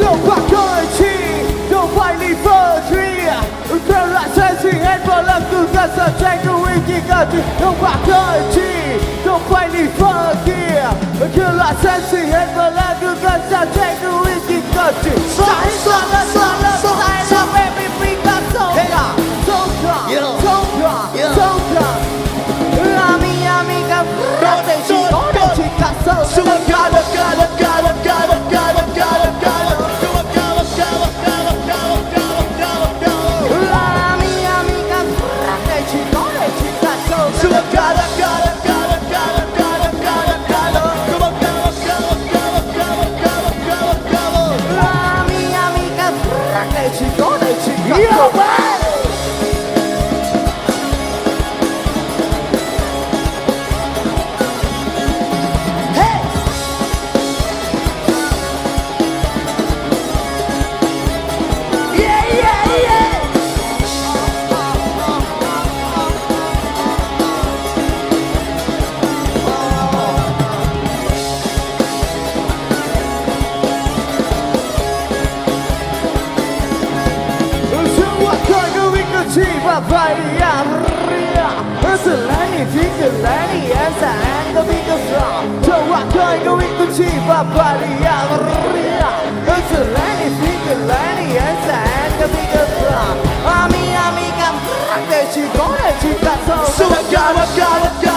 No pacote, no finally for I said she had for love to get some check the wiki got you. No pacote, no finally for three. Girl, I said she had for love to get some check the wiki got you. Sign, sign, sign, sign, sign, baby, we got so. Hey, so strong, so strong, so strong. Ami, amiga, brother, she ordered, she got so. So I gotta, gotta, gotta, my body It's a lane, it's a lane Yes, I am the biggest rock So I'm going to eat the cheap It's a lane, it's a lane I am the biggest rock I'm in, I'm in, I'm in That so So I got, I got, I got